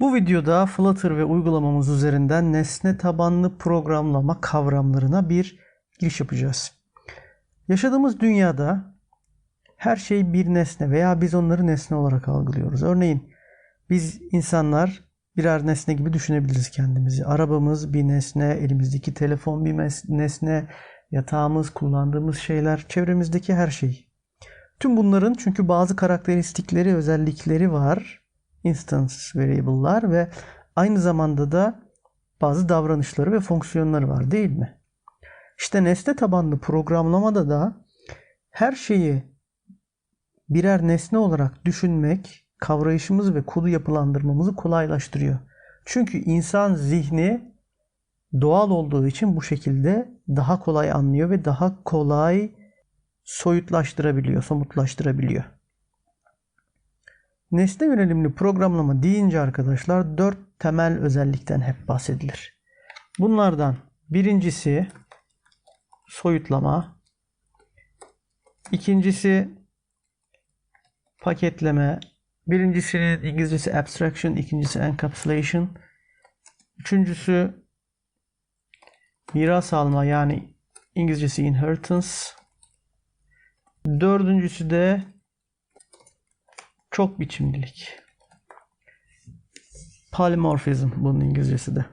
Bu videoda Flutter ve uygulamamız üzerinden nesne tabanlı programlama kavramlarına bir giriş yapacağız. Yaşadığımız dünyada her şey bir nesne veya biz onları nesne olarak algılıyoruz. Örneğin biz insanlar birer nesne gibi düşünebiliriz kendimizi. Arabamız bir nesne, elimizdeki telefon bir nesne, yatağımız, kullandığımız şeyler, çevremizdeki her şey. Tüm bunların çünkü bazı karakteristikleri, özellikleri var. Instance variable'lar ve aynı zamanda da bazı davranışları ve fonksiyonları var değil mi? İşte nesne tabanlı programlamada da her şeyi birer nesne olarak düşünmek kavrayışımız ve kodu yapılandırmamızı kolaylaştırıyor. Çünkü insan zihni doğal olduğu için bu şekilde daha kolay anlıyor ve daha kolay soyutlaştırabiliyor, somutlaştırabiliyor. Nesne yönelimli programlama deyince arkadaşlar dört temel özellikten hep bahsedilir. Bunlardan birincisi soyutlama, ikincisi paketleme, birincisinin İngilizcesi abstraction, ikincisi encapsulation, üçüncüsü miras alma yani İngilizcesi inheritance, dördüncüsü de çok biçimlilik. Polymorphism bunun İngilizcesi de.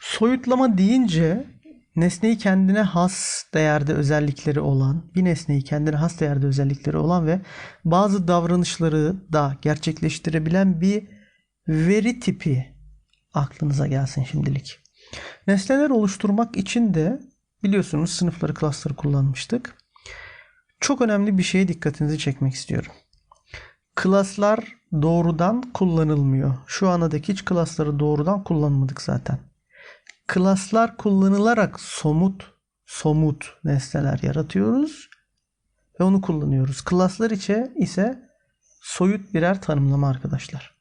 Soyutlama deyince nesneyi kendine has değerde özellikleri olan, bir nesneyi kendine has değerde özellikleri olan ve bazı davranışları da gerçekleştirebilen bir veri tipi aklınıza gelsin şimdilik. Nesneler oluşturmak için de biliyorsunuz sınıfları, klasları kullanmıştık. Çok önemli bir şeye dikkatinizi çekmek istiyorum. Klaslar doğrudan kullanılmıyor. Şu ana dek hiç klasları doğrudan kullanmadık zaten. Klaslar kullanılarak somut somut nesneler yaratıyoruz ve onu kullanıyoruz. Klaslar içe ise soyut birer tanımlama arkadaşlar.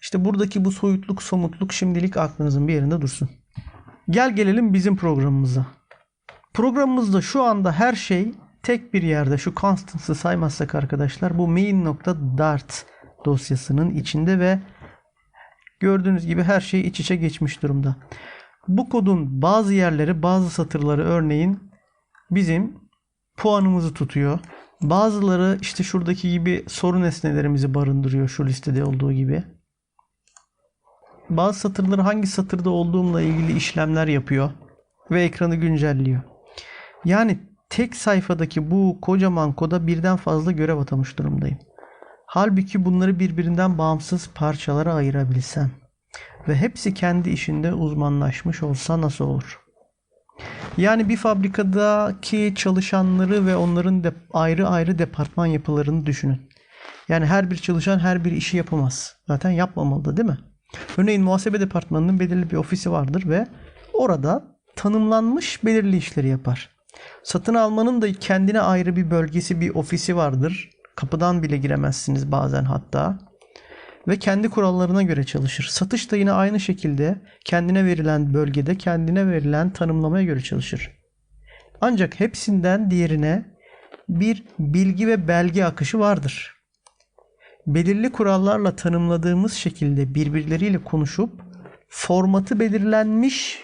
İşte buradaki bu soyutluk, somutluk şimdilik aklınızın bir yerinde dursun. Gel gelelim bizim programımıza. Programımızda şu anda her şey tek bir yerde şu constance'ı saymazsak arkadaşlar bu main.dart dosyasının içinde ve gördüğünüz gibi her şey iç içe geçmiş durumda. Bu kodun bazı yerleri, bazı satırları örneğin bizim puanımızı tutuyor. Bazıları işte şuradaki gibi soru nesnelerimizi barındırıyor şu listede olduğu gibi. Bazı satırları hangi satırda olduğumla ilgili işlemler yapıyor ve ekranı güncelliyor. Yani tek sayfadaki bu kocaman koda birden fazla görev atamış durumdayım. Halbuki bunları birbirinden bağımsız parçalara ayırabilsem ve hepsi kendi işinde uzmanlaşmış olsa nasıl olur? Yani bir fabrikadaki çalışanları ve onların de ayrı ayrı departman yapılarını düşünün. Yani her bir çalışan her bir işi yapamaz. Zaten yapmamalı da değil mi? Örneğin muhasebe departmanının belirli bir ofisi vardır ve orada tanımlanmış belirli işleri yapar. Satın almanın da kendine ayrı bir bölgesi, bir ofisi vardır. Kapıdan bile giremezsiniz bazen hatta. Ve kendi kurallarına göre çalışır. Satış da yine aynı şekilde kendine verilen bölgede kendine verilen tanımlamaya göre çalışır. Ancak hepsinden diğerine bir bilgi ve belge akışı vardır. Belirli kurallarla tanımladığımız şekilde birbirleriyle konuşup formatı belirlenmiş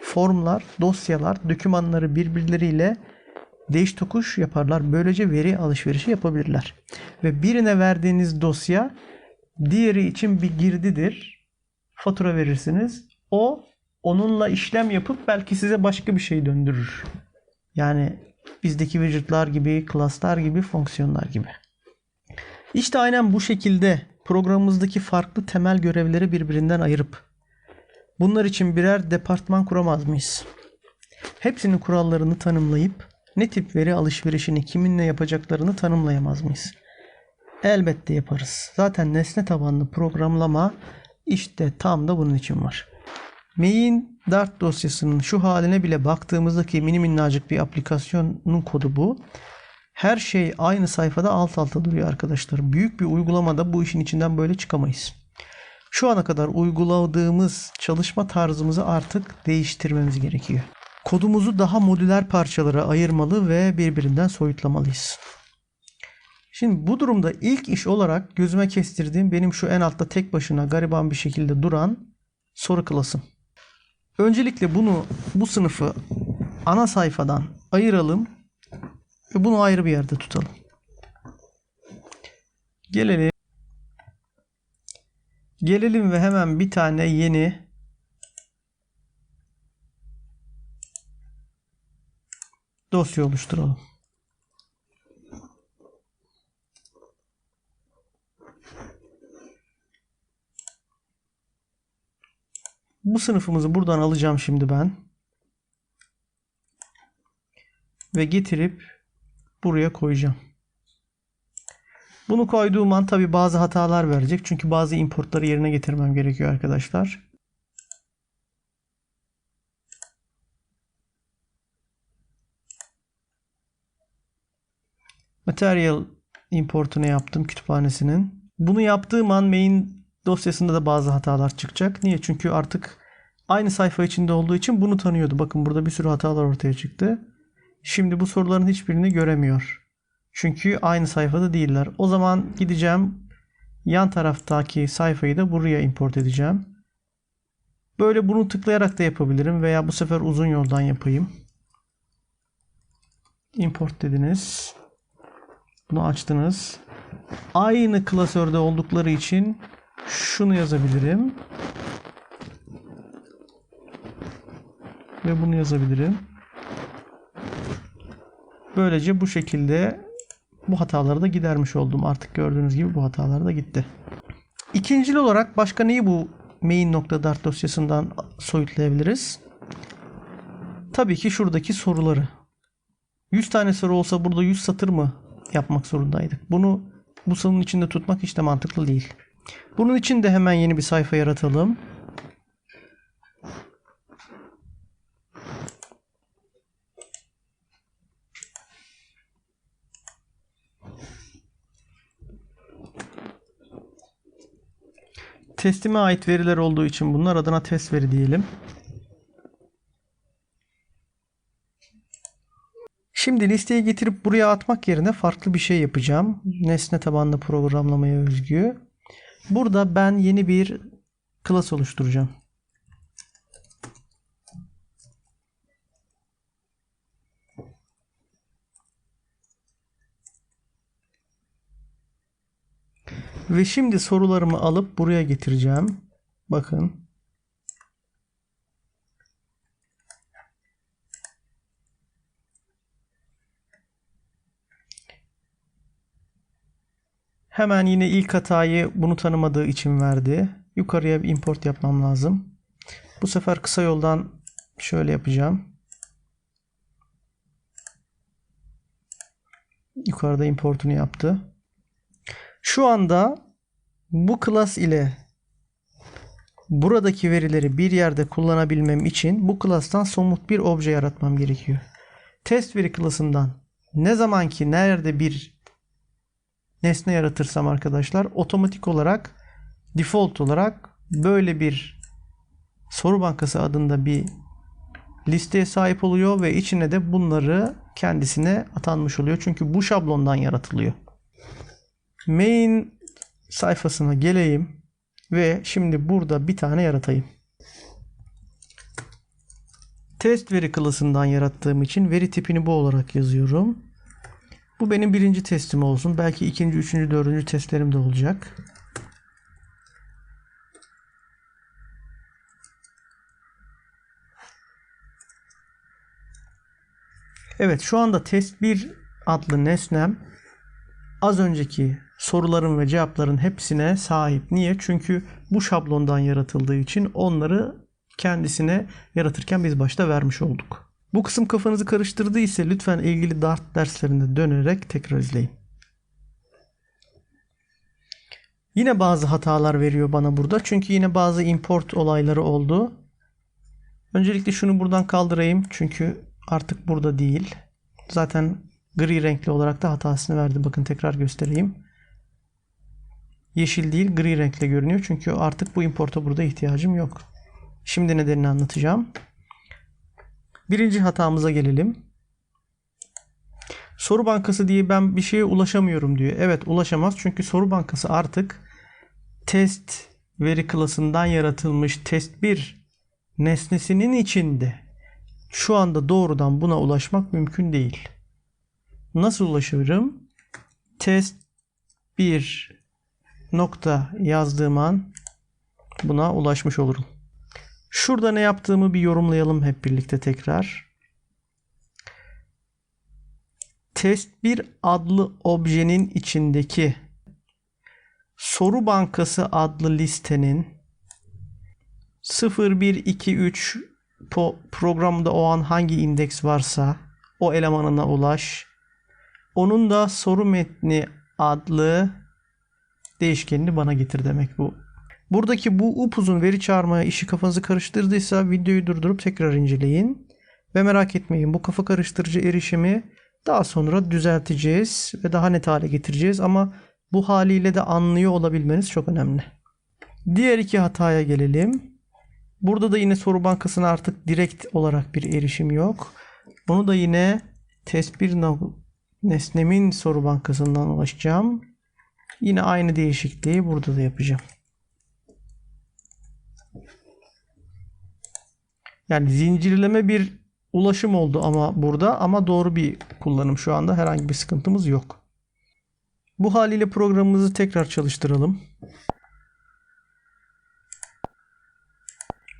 formlar, dosyalar, dokümanları birbirleriyle değiş tokuş yaparlar. Böylece veri alışverişi yapabilirler. Ve birine verdiğiniz dosya diğeri için bir girdidir. Fatura verirsiniz. O onunla işlem yapıp belki size başka bir şey döndürür. Yani bizdeki widgetlar gibi, classlar gibi, fonksiyonlar gibi. İşte aynen bu şekilde programımızdaki farklı temel görevleri birbirinden ayırıp bunlar için birer departman kuramaz mıyız? Hepsinin kurallarını tanımlayıp ne tip veri alışverişini kiminle yapacaklarını tanımlayamaz mıyız? Elbette yaparız. Zaten nesne tabanlı programlama işte tam da bunun için var. Main Dart dosyasının şu haline bile baktığımızdaki mini minnacık bir aplikasyonun kodu bu. Her şey aynı sayfada alt alta duruyor arkadaşlar. Büyük bir uygulamada bu işin içinden böyle çıkamayız. Şu ana kadar uyguladığımız çalışma tarzımızı artık değiştirmemiz gerekiyor. Kodumuzu daha modüler parçalara ayırmalı ve birbirinden soyutlamalıyız. Şimdi bu durumda ilk iş olarak gözüme kestirdiğim benim şu en altta tek başına gariban bir şekilde duran soru klasım. Öncelikle bunu bu sınıfı ana sayfadan ayıralım ve bunu ayrı bir yerde tutalım. Gelelim. Gelelim ve hemen bir tane yeni dosya oluşturalım. Bu sınıfımızı buradan alacağım şimdi ben. Ve getirip buraya koyacağım. Bunu koyduğum an tabi bazı hatalar verecek. Çünkü bazı importları yerine getirmem gerekiyor arkadaşlar. Material importunu yaptım kütüphanesinin. Bunu yaptığım an main dosyasında da bazı hatalar çıkacak. Niye? Çünkü artık aynı sayfa içinde olduğu için bunu tanıyordu. Bakın burada bir sürü hatalar ortaya çıktı. Şimdi bu soruların hiçbirini göremiyor. Çünkü aynı sayfada değiller. O zaman gideceğim yan taraftaki sayfayı da buraya import edeceğim. Böyle bunu tıklayarak da yapabilirim veya bu sefer uzun yoldan yapayım. Import dediniz. Bunu açtınız. Aynı klasörde oldukları için şunu yazabilirim. Ve bunu yazabilirim. Böylece bu şekilde bu hataları da gidermiş oldum. Artık gördüğünüz gibi bu hatalar da gitti. İkincil olarak başka neyi bu main.dart dosyasından soyutlayabiliriz? Tabii ki şuradaki soruları. 100 tane soru olsa burada 100 satır mı yapmak zorundaydık? Bunu bu sorunun içinde tutmak hiç de mantıklı değil. Bunun için de hemen yeni bir sayfa yaratalım. Testime ait veriler olduğu için bunlar adına test veri diyelim. Şimdi listeyi getirip buraya atmak yerine farklı bir şey yapacağım. Nesne tabanlı programlamaya özgü. Burada ben yeni bir class oluşturacağım. Ve şimdi sorularımı alıp buraya getireceğim. Bakın. Hemen yine ilk hatayı bunu tanımadığı için verdi. Yukarıya bir import yapmam lazım. Bu sefer kısa yoldan şöyle yapacağım. Yukarıda importunu yaptı. Şu anda bu class ile buradaki verileri bir yerde kullanabilmem için bu class'tan somut bir obje yaratmam gerekiyor. Test veri class'ından ne zaman ki nerede bir nesne yaratırsam arkadaşlar otomatik olarak default olarak böyle bir soru bankası adında bir listeye sahip oluyor ve içine de bunları kendisine atanmış oluyor. Çünkü bu şablondan yaratılıyor. Main sayfasına geleyim ve şimdi burada bir tane yaratayım. Test veri klasından yarattığım için veri tipini bu olarak yazıyorum. Bu benim birinci testim olsun. Belki ikinci, üçüncü, dördüncü testlerim de olacak. Evet şu anda test 1 adlı nesnem az önceki soruların ve cevapların hepsine sahip. Niye? Çünkü bu şablondan yaratıldığı için onları kendisine yaratırken biz başta vermiş olduk. Bu kısım kafanızı karıştırdıysa lütfen ilgili Dart derslerinde dönerek tekrar izleyin. Yine bazı hatalar veriyor bana burada. Çünkü yine bazı import olayları oldu. Öncelikle şunu buradan kaldırayım. Çünkü artık burada değil. Zaten gri renkli olarak da hatasını verdi. Bakın tekrar göstereyim. Yeşil değil gri renkle görünüyor. Çünkü artık bu importa burada ihtiyacım yok. Şimdi nedenini anlatacağım. Birinci hatamıza gelelim. Soru bankası diye ben bir şeye ulaşamıyorum diyor. Evet ulaşamaz çünkü soru bankası artık test veri klasından yaratılmış test 1 nesnesinin içinde. Şu anda doğrudan buna ulaşmak mümkün değil. Nasıl ulaşırım? Test 1 nokta yazdığım an buna ulaşmış olurum. Şurada ne yaptığımı bir yorumlayalım hep birlikte tekrar. Test 1 adlı objenin içindeki soru bankası adlı listenin 0 1 2 3 po- programda o an hangi indeks varsa o elemanına ulaş. Onun da soru metni adlı değişkenini bana getir demek bu. Buradaki bu upuzun veri çağırma işi kafanızı karıştırdıysa videoyu durdurup tekrar inceleyin. Ve merak etmeyin bu kafa karıştırıcı erişimi daha sonra düzelteceğiz ve daha net hale getireceğiz ama bu haliyle de anlıyor olabilmeniz çok önemli. Diğer iki hataya gelelim. Burada da yine soru bankasına artık direkt olarak bir erişim yok. Bunu da yine test 1 nesnemin soru bankasından ulaşacağım. Yine aynı değişikliği burada da yapacağım. Yani zincirleme bir ulaşım oldu ama burada ama doğru bir kullanım şu anda herhangi bir sıkıntımız yok. Bu haliyle programımızı tekrar çalıştıralım.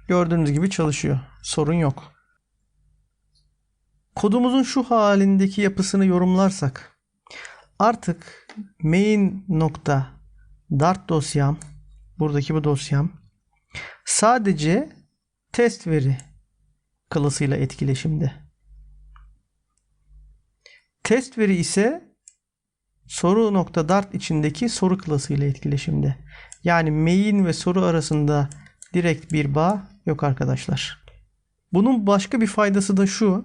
Gördüğünüz gibi çalışıyor. Sorun yok. Kodumuzun şu halindeki yapısını yorumlarsak artık main nokta dart dosyam buradaki bu dosyam sadece test veri klasıyla etkileşimde. Test veri ise soru nokta dart içindeki soru klasıyla etkileşimde. Yani main ve soru arasında direkt bir bağ yok arkadaşlar. Bunun başka bir faydası da şu.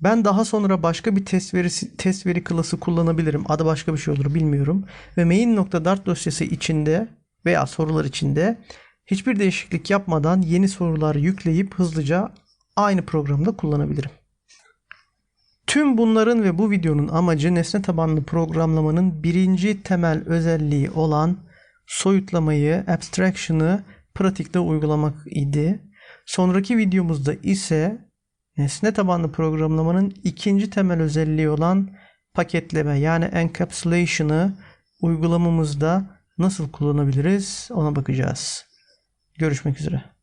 Ben daha sonra başka bir test verisi, test veri klası kullanabilirim. Adı başka bir şey olur bilmiyorum. Ve main.dart dosyası içinde veya sorular içinde hiçbir değişiklik yapmadan yeni sorular yükleyip hızlıca aynı programda kullanabilirim. Tüm bunların ve bu videonun amacı nesne tabanlı programlamanın birinci temel özelliği olan soyutlamayı, abstraction'ı pratikte uygulamak idi. Sonraki videomuzda ise nesne tabanlı programlamanın ikinci temel özelliği olan paketleme yani encapsulation'ı uygulamamızda nasıl kullanabiliriz ona bakacağız. Görüşmek üzere.